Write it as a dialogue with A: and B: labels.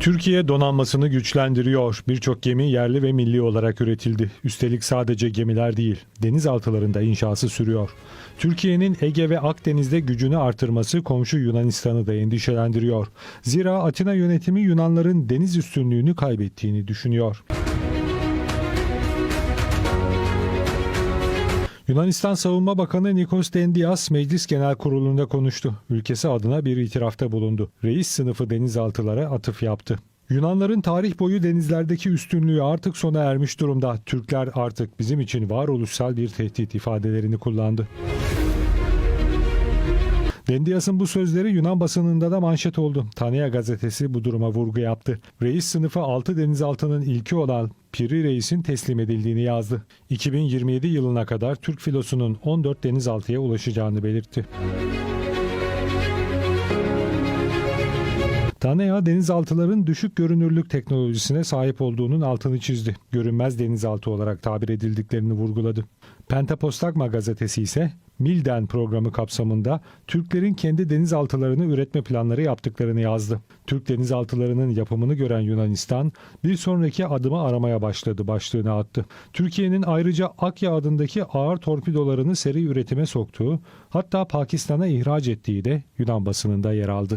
A: Türkiye donanmasını güçlendiriyor. Birçok gemi yerli ve milli olarak üretildi. Üstelik sadece gemiler değil, denizaltılarında inşası sürüyor. Türkiye'nin Ege ve Akdeniz'de gücünü artırması komşu Yunanistan'ı da endişelendiriyor. Zira Atina yönetimi Yunanların deniz üstünlüğünü kaybettiğini düşünüyor. Yunanistan Savunma Bakanı Nikos Dendias Meclis Genel Kurulu'nda konuştu. Ülkesi adına bir itirafta bulundu. Reis sınıfı denizaltılara atıf yaptı. Yunanların tarih boyu denizlerdeki üstünlüğü artık sona ermiş durumda. Türkler artık bizim için varoluşsal bir tehdit ifadelerini kullandı. Dendias'ın bu sözleri Yunan basınında da manşet oldu. Tanea gazetesi bu duruma vurgu yaptı. Reis sınıfı 6 denizaltının ilki olan Piri Reis'in teslim edildiğini yazdı. 2027 yılına kadar Türk filosunun 14 denizaltıya ulaşacağını belirtti. Tanea denizaltıların düşük görünürlük teknolojisine sahip olduğunun altını çizdi. Görünmez denizaltı olarak tabir edildiklerini vurguladı. Pentapostagma gazetesi ise Milden programı kapsamında Türklerin kendi denizaltılarını üretme planları yaptıklarını yazdı. Türk denizaltılarının yapımını gören Yunanistan bir sonraki adımı aramaya başladı başlığını attı. Türkiye'nin ayrıca Akya adındaki ağır torpidolarını seri üretime soktuğu hatta Pakistan'a ihraç ettiği de Yunan basınında yer aldı.